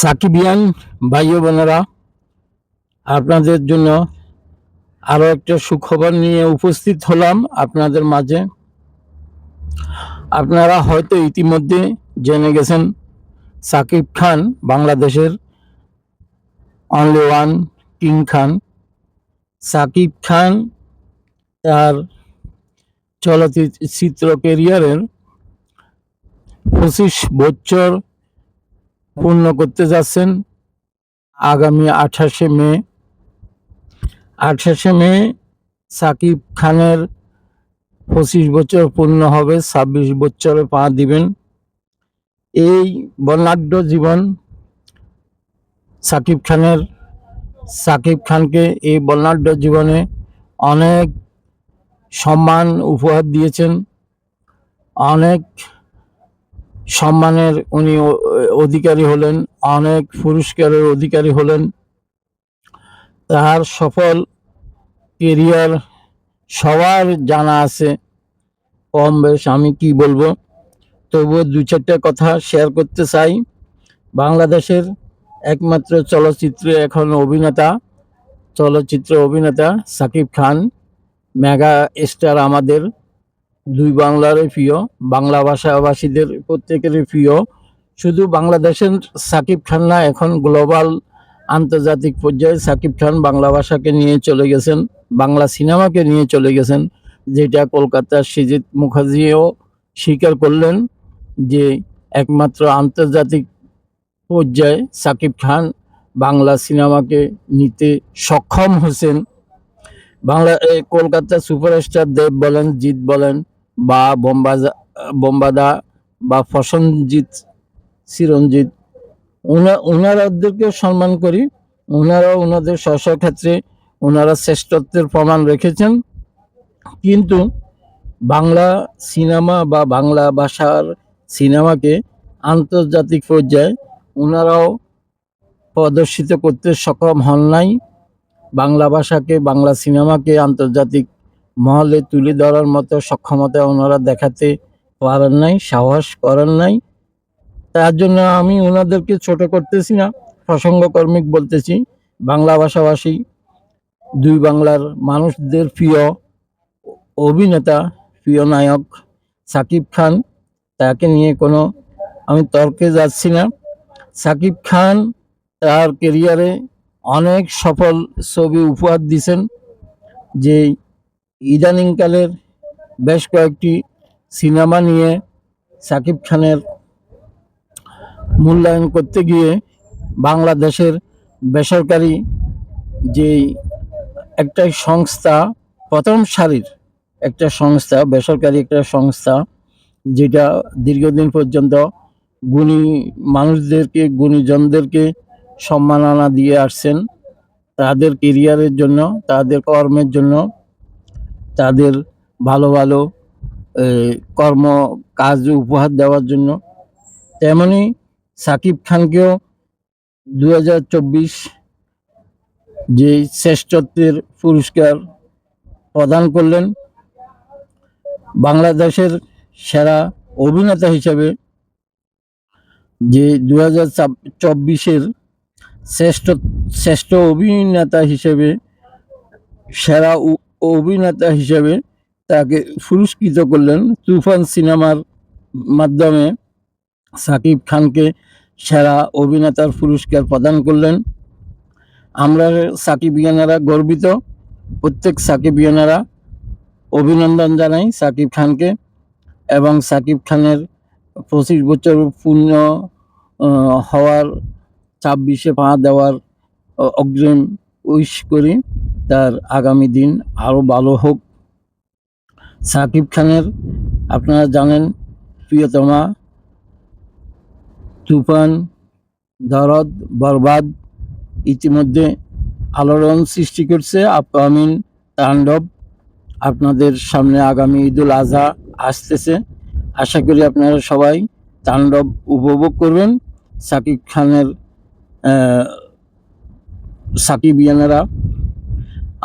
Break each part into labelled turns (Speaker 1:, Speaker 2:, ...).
Speaker 1: সাকিবিয়ান ভাই বোনেরা, আপনাদের জন্য আরও একটা সুখবর নিয়ে উপস্থিত হলাম আপনাদের মাঝে। আপনারা হয়তো ইতিমধ্যে জেনে গেছেন, সাকিব খান বাংলাদেশের only one king Khan. Shakib Khan তার চলচ্চিত্র কেরিয়ারের পঁচিশ বছর পূর্ণ করতে যাচ্ছেন আগামী আঠাশে মে। আঠাশে মে সাকিব খানের পঁচিশ বছর পূর্ণ হবে, ছাব্বিশ বছরে পা দিবেন। এই বর্ণাঢ্য জীবন সাকিব খানের, সাকিব খানকে এই বর্ণাঢ্য জীবনে অনেক সম্মান, উপহার দিয়েছেন। অনেক সম্মানের উনি অধিকারী হলেন, অনেক পুরস্কারের অধিকারী হলেন। তাহার সফল কেরিয়ার সবার জানা আছে। কম বেশ আমি কি বলব? তবুও দু চারটা কথা শেয়ার করতে চাই। বাংলাদেশের একমাত্র চলচ্চিত্রে এখন অভিনেতা, চলচ্চিত্র অভিনেতা সাকিব খান, মেগা স্টার আমাদের। দুই বাংলারই প্রিয়, বাংলা ভাষাভাষীদের প্রত্যেকেরই প্রিয়। শুধু বাংলাদেশের সাকিব খান না, এখন গ্লোবাল আন্তর্জাতিক পর্যায়ে সাকিব খান বাংলা ভাষাকে নিয়ে চলে গেছেন, বাংলা সিনেমাকে নিয়ে চলে গেছেন, যেটা কলকাতার সৃজিত মুখার্জিও স্বীকার করলেন যে একমাত্র আন্তর্জাতিক পর্যায়ে সাকিব খান বাংলা সিনেমাকে নিতে সক্ষম হয়েছেন। বাংলা এই কলকাতা সুপারস্টার দেব বলেন, জিৎ বলেন বা বোম্বাজা, বোম্বাদা বা ফসনজিৎ চিরঞ্জিত ওনা- ওনারাদেরকে সম্মান করি। ওনারা ওনাদের স্ব ক্ষেত্রে ওনারা শ্রেষ্ঠত্বের প্রমাণ রেখেছেন। কিন্তু বাংলা সিনেমা বা বাংলা ভাষার সিনেমাকে আন্তর্জাতিক পর্যায়ে ওনারাও প্রদর্শিত করতে সক্ষম হন নাই। বাংলা ভাষাকে, বাংলা সিনেমাকে আন্তর্জাতিক মহলে তুলে ধরার মতো সক্ষমতা ওনারা দেখাতে পারেন নাই, সাহস করেন নাই। তার জন্য আমি ওনাদেরকে ছোট করতেছি না, প্রসঙ্গকর্মিক বলতেছি। বাংলা ভাষাভাষী, দুই বাংলার মানুষদের প্রিয় অভিনেতা, প্রিয় নায়ক সাকিব খান, তাকে নিয়ে কোনো আমি তর্কে যাচ্ছি না। সাকিব খান তার কেরিয়ারে অনেক সফল ছবি উপহার দিয়েছেন, যে ইদানিংকালের বেশ কয়েকটি সিনেমা নিয়ে সাকিব খানের মূল্যায়ন করতে গিয়ে বাংলাদেশের বেসরকারি যে একটা সংস্থা, প্রথম সারির একটা সংস্থা, বেসরকারি একটা সংস্থা, যেটা দীর্ঘদিন পর্যন্ত গুণী মানুষদেরকে, গুণীজনদেরকে সম্মাননা দিয়ে আসছেন। তাদের কেরিয়ারের জন্য, তাদের কর্মের জন্য তাদের ভালো ভালো কর্ম কাজ উপহার দেওয়ার জন্য। তেমনি সাকিব খানকেও দু হাজার চব্বিশ যে শ্রেষ্ঠত্বের পুরস্কার প্রদান করলেন, বাংলাদেশের সেরা অভিনেতা হিসেবে যে দু হাজার চব্বিশের শ্রেষ্ঠ শ্রেষ্ঠ অভিনেতা হিসেবে সেরা অভিনেতা হিসেবে তাকে পুরস্কৃত করলেন তুফান সিনেমার মাধ্যমে। সাকিব খানকে সেরা অভিনেতার পুরস্কার প্রদান করলেন। আমরা সাকিব সাকিবিয়ানারা গর্বিত। প্রত্যেক সাকিব সাকিবিয়ানারা অভিনন্দন জানাই সাকিব খানকে এবং সাকিব খানের পঁচিশ বছর পূর্ণ হওয়ার ছাব্বিশে পা দেওয়ার অগ্রিম উইশ করি। তার আগামী দিন আরও ভালো হোক। সাকিব খানের আপনারা জানেন প্রিয়তমা তুফান দরদ বরবাদ ইতিমধ্যে আলোড়ন সৃষ্টি করছে আপামিন তাণ্ডব। আপনাদের সামনে আগামী ঈদুল আজহা আসতেছে। আশা করি আপনারা সবাই তাণ্ডব উপভোগ করবেন। সাকিব খানের আহ, সাকিবিয়ানেরা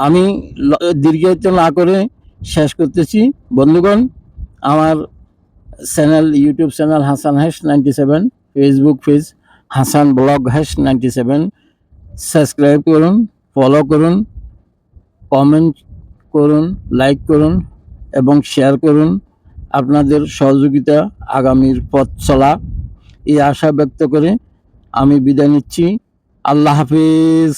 Speaker 1: আমি দীর্ঘায়িত না করে শেষ করতেছি। বন্ধুগণ, আমার channel, YouTube channel Hasan hash ninety seven, Facebook page Hasan blog hash ninety seven. Subscribe করুন, ফলো করুন, কমেন্ট করুন, লাইক করুন এবং শেয়ার করুন। আপনাদের সহযোগিতা আগামীর পথ চলা। এই আশা ব্যক্ত করে আমি বিদায় নিচ্ছি। আল্লাহ হাফিজ।